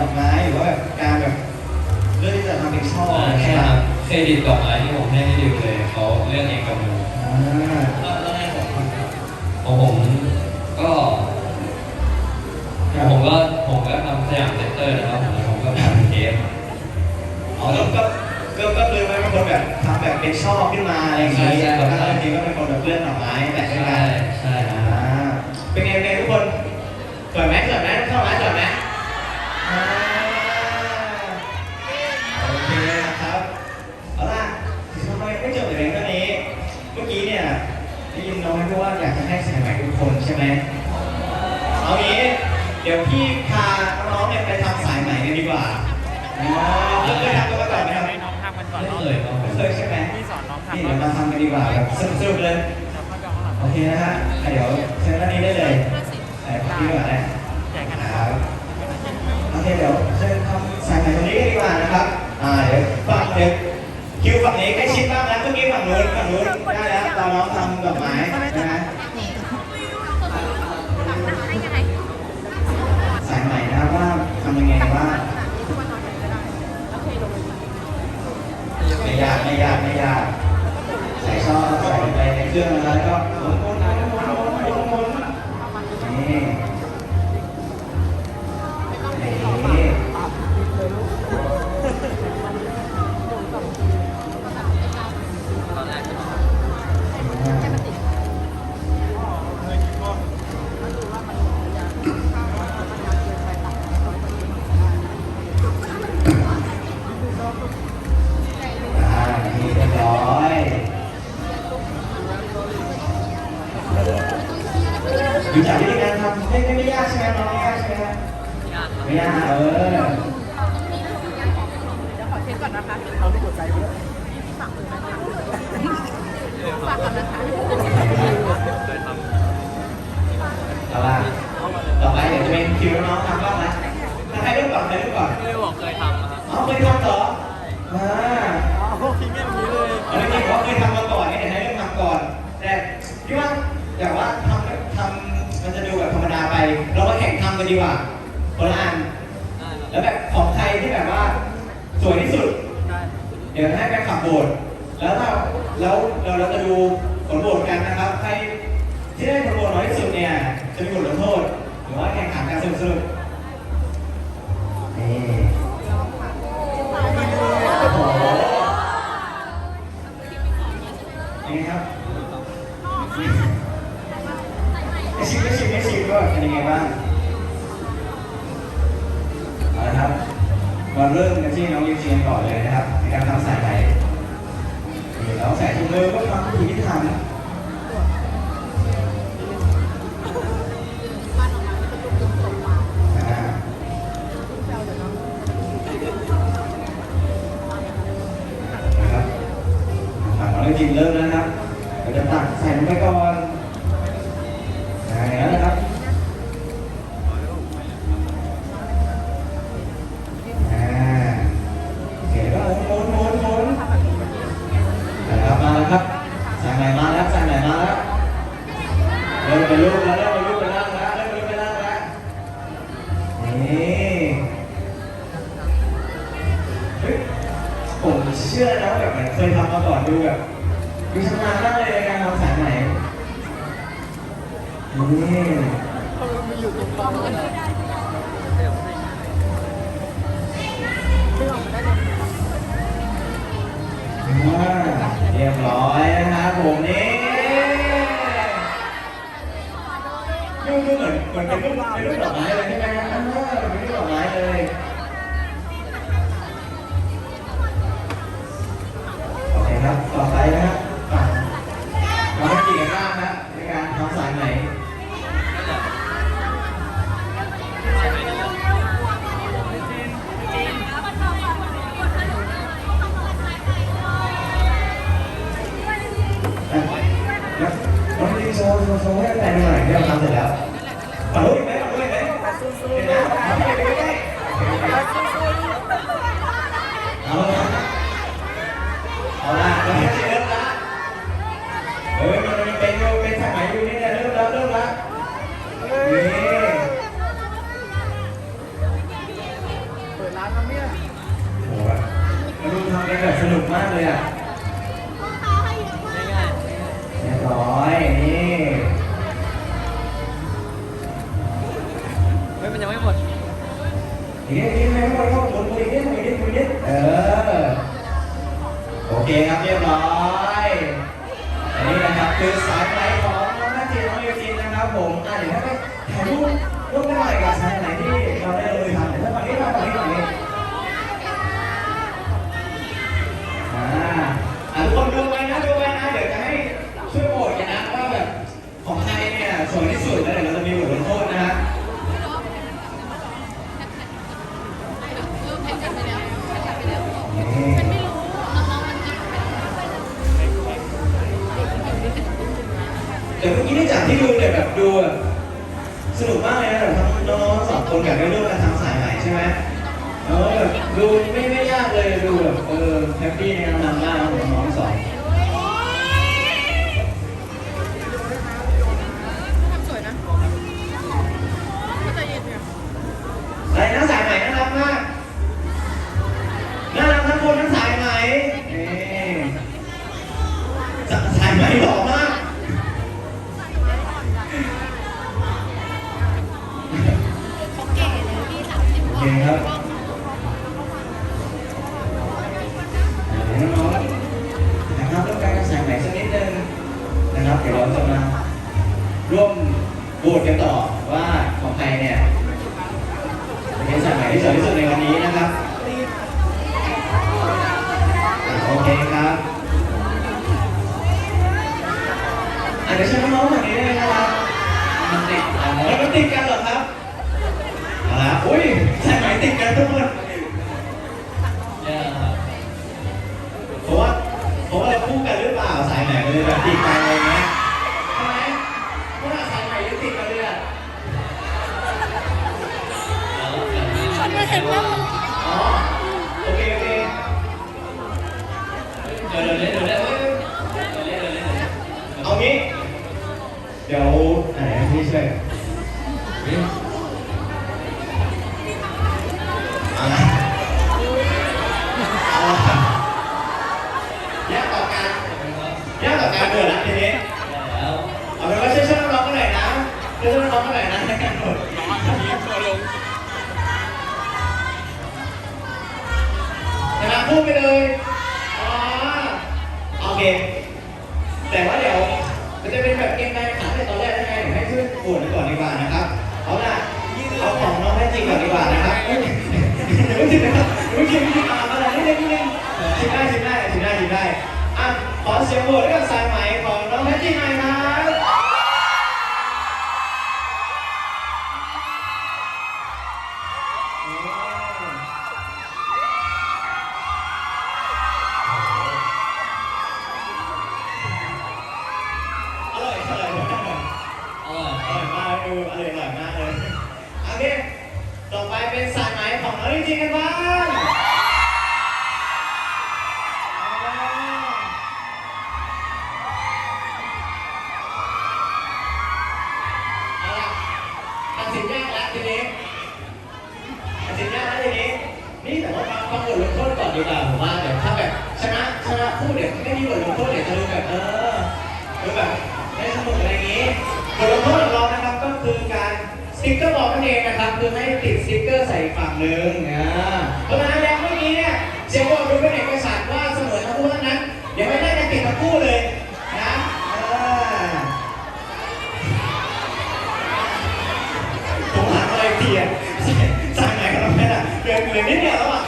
ดอกไม้หรือว่าแบบการแบบเลือกที่จะทำเป็นช่อใช่ไครับเครดิตดอกไม้ที่ผมให้ให้ดิวเลยเขาเลือกเองกับมืออ่า เดี๋ยวพี่พาน้องเนี่ยไปทำสายไหมกันดีกว่าอ๋อเคยทำกันมาก่อนไหมครับน้องทำกันก่อนไม่เคยไม่เคยใช่ไหมพี่สอนน้องทำนี่เดี๋ยวมาทำกันดีกว่าแบบสนุกๆเลยโอเคนะฮะเดี๋ยวเชิญท่านนี้ได้เลยแต่พี่ก่อนนะครับโอเคเดี๋ยวเชิญทำสายไหมตรงนี้กันดีกว่านะครับอ่าเดี๋ยวฝั่งดี๋ยวคิวฝั่งนี้ใกล้ชิดมากนะเมื่อกี้ฝั่งนู้นฝั่งนู้นได้แล้วตอนน้องทำดอกไม้นะฮะ เไม่ยากเออขอเช็คก่อนนะคะเอาที่กดใจไปฝากก่อนนะคะเอาล่ะต่อไปอดี๋ยวจะเป็นคิวน้องทำบ้างนะถ้ใครเริ่มก่อนใครเริ่มก่อนไม่ได้บอกเคยทำครับอ๋เคยทำเหรอมาโอ้วกคิงเงี้ยนี้เลยอ๋อไม่ใช่เพาเคยทำมาก่อนในี่เห็นไหมเริ่มทำก่อน แต่พี่ว่าอย่างว่าทำทำมันจะดูแบบธรรมดาไป เราก็แข่งทำกันดีกว่าคนละอัน วตแล้วถ้าแล้วเราเราจะดูผลโหวตกันนะครับใครที่ได้ผลโหวตน้อยที่สุดเนี่ยจะมีบทลงโทษหรือว่าแข่งขันกันสนุกสนุกยังไงครับไม่ชิมไม่ชิมไม่ชิมก็เป็นยังไงบ้างเอาละครับมาเริ่มกันที่น้องยูเชียนก่อนเลยนะครับในการทำสายไหมนี่ แล้วแสงของเธอก็ฟังผู้หญิงที่ทำจริงเริ่มแล้วนะครับเราจะตักใส่งไปก่อน อ่าเรียบร้อยนะครับผมนี่ดูดูเหมือนเหมือนเป็นรูปเป็นรูปดอกไม้เลยใช่ไหมฮะ งให้แต่งใหน่ที่เทำเสร็จแล้วเอาลุยไหมเอาลุยไหมเอาเอาละเริ่มละเฮ้ยมันเป็นโยเป็นสมัยอยู่นี่เนี่ยเริ่มแล้วเริ่มละเย้เปิดร้านแล้วเนี่ยโอ้โหมันทำกันแบบสนุกมากเลยอะ รียบร้อยนี่ๆเฮ้ยมันยังไม่หมดอีกนิดอีกนิดไม่หมดก็หมุนอีกนิดอีกนิดอีกนิดเออโอเคครับเรียบร้อยอันนี้นะครับคือสายไหมของน้องนักจีนน้องยูจีนนะครับผมอะเดี๋ยวให้ไปถ่ายรูป นะครับ เดี๋ยวเราจะมาร่วมโหวตกันต่อว่าของใครเนี่ยเป็นสายไหนที่สวยที่สุดในวันนี้นะครับอะโอเคครับอาจจะเชิญน้องๆฝั่งนี้ได้เลยนะครับมันติดอะแล้วมันติดกันเหรอครับเอาละอุ้ยสายไหมติดกันทุกคนเนี่ยครับเพราะว่าเพราะว่าเราคู่กันหรือเปล่าสายไหมมันเลยแบบติดกันอะไรเงี้ย ร้อนเท่าไหร่นะร้อนนี้ตัวลงนะครับพูดไปเลยอ๋อโอเค แต่ว่าเดี๋ยวมันจะเป็นแบบเกมการข่งขันในตอนแรกยังไงเดี๋ให้ขึ้นโหวตก่อนดีกว่านะครับ เอาล่ะเอาของน้องแม่จริงก่อนดีกว่านะครับไม่ถึงนะครับไม่ถึงไม่ถึงอะอะไรนิดนึงนิดนึงชิมได้ชิมได้ชิมได้ชิมได้อะขอเสียงโหวตให้กับสายไหมของน้องแม่จริงหน่อยครับ นี่แต่ว่าฟังบทลงโทษก่อนดีกว่าผมว่าเดี๋ยวถ้าแบบชนะชนะคู่เดี๋ยวไม่มีบทลงโทษเดี๋ยวจะดูแบบเออดูแบบไม่สนุกอะไรอย่างนี้บทลงโทษของเรานะครับก็คือการสติ๊กเกอร์บอกนั่นเองนะครับ คือให้ติดสติ๊กเกอร์ใส่ฝั่งหนึ่งนะเพราะฉะนั้นแล้วเมื่อกี้เนี่ยเสียงบอกดูเป็นเอก เดือนเหลือนิดเดียวแล้วอะ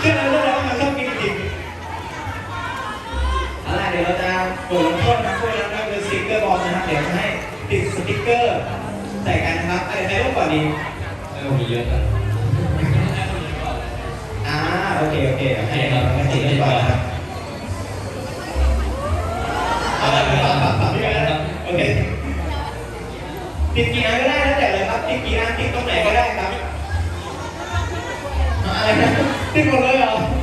เชื่อแล้วเชื่อแล้วมันชอบกินจริงเอาล่ะเดี๋ยวเราจะบทลงโทษนะพวกเรานะคือสติ๊กเกอร์บอลนะครับเดี๋ยวจะให้ติดสติ๊กเกอร์ใส่กันนะครับอะไรใครรูปก่อนดีเออมีเยอะจังอ่าโอเคโอเคโอเคเรามาติดกันก่อนนะครับเอาล่ะปรับปรับปรับพี่กันนะครับโอเคติดกี่อันก็ได้แล้วแต่เลยครับติดกี่อันติดตรงไหนก็ได้ครับ อ่าอะไร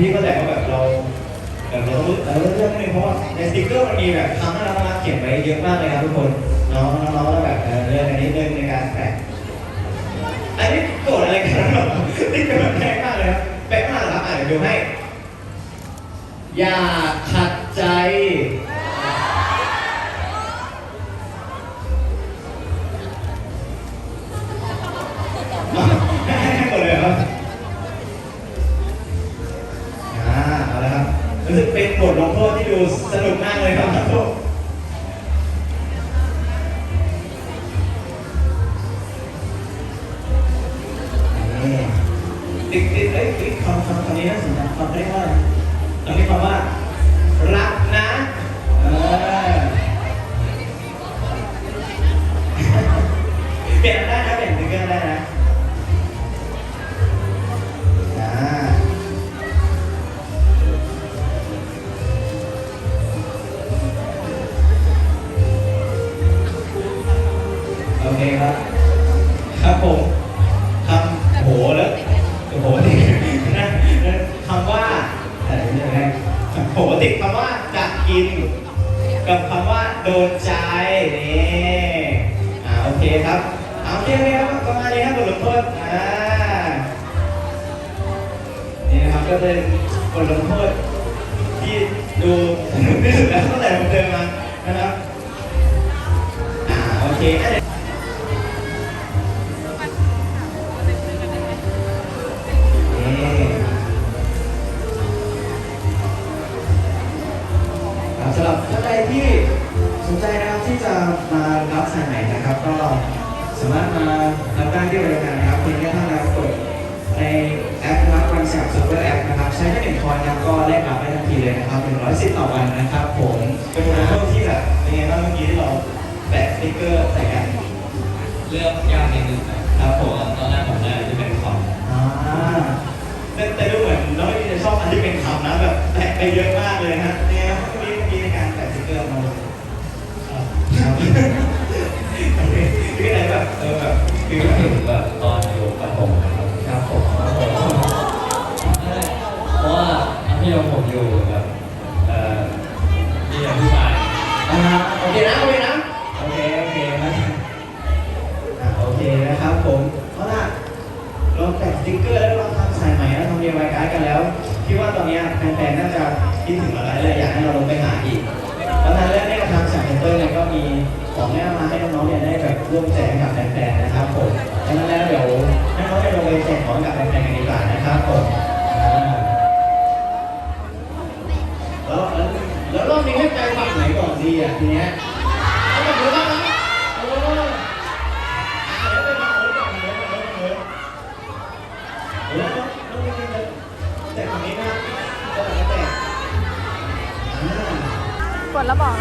ทีนี้ก็แต่ว่าแบบเราแบบเราต้องเราต้องเลือกนิดนึงเพราะว่าในสติ๊กเกอร์มันมีแบบคำน่ารักน่ารักเขียนไว้เยอะมากเลยครับทุกคนน้องน้องๆต้องแบบเออเลือกอันนี้นึงในการแปะอันนี้โกรธอะไรกันหรอติ๊กเกอร์มันแพงมากเลยครับแปะมากเหรอครับอ่านเดี๋ยวดูให้อย่าขัดใจ เป็นบทลงโทษที่ดูสนุกมากเลยครับ สติ๊กเกอร์ใส่กันเลือกยากนิดนึงครับผมตอนแรกผมได้ที่เป็นคอมอ่าแต่แต่ดูเหมือนน้องไม่จะชอบอันที่เป็นคำนะแบบแปะไปเยอะมากเลยนะเนี่ยครับเมื่อกี้เมื่อกี้ในการแปะสติ๊กเกอร์มาครับครับโอเคคือไหนแบบเออแบบคือนึแบบกถึงแบบตอนอยู่ประถมครับครับผมครับผมเพราะว่าพี่เราผมอยู่แบบเอ่อมีแต่ผู้ชายอ่าโอเคนะโอเคนะ อนนี้แฟนๆน่าจะคิดถึงเราแล้วเลยอยากให้เราลงไปหาอีกเพราะฉะนั้นเรื่องนี้ทางสายเซ็นเตอร์เนี่ยก็มีของแนะนำมาให้น้องๆเนี่ยได้แบบร่วมแจกกับแฟนๆนะครับผมฉะนั้นแล้วเดี๋ยวให้น้องได้ลงไปแจกของกับแฟนๆกันดีกว่านะครับผมแล้วแล้วรอบนี้ให้ใจฝั่งไหนก่อนดีอะทีเนี้ย ดแล้วบอก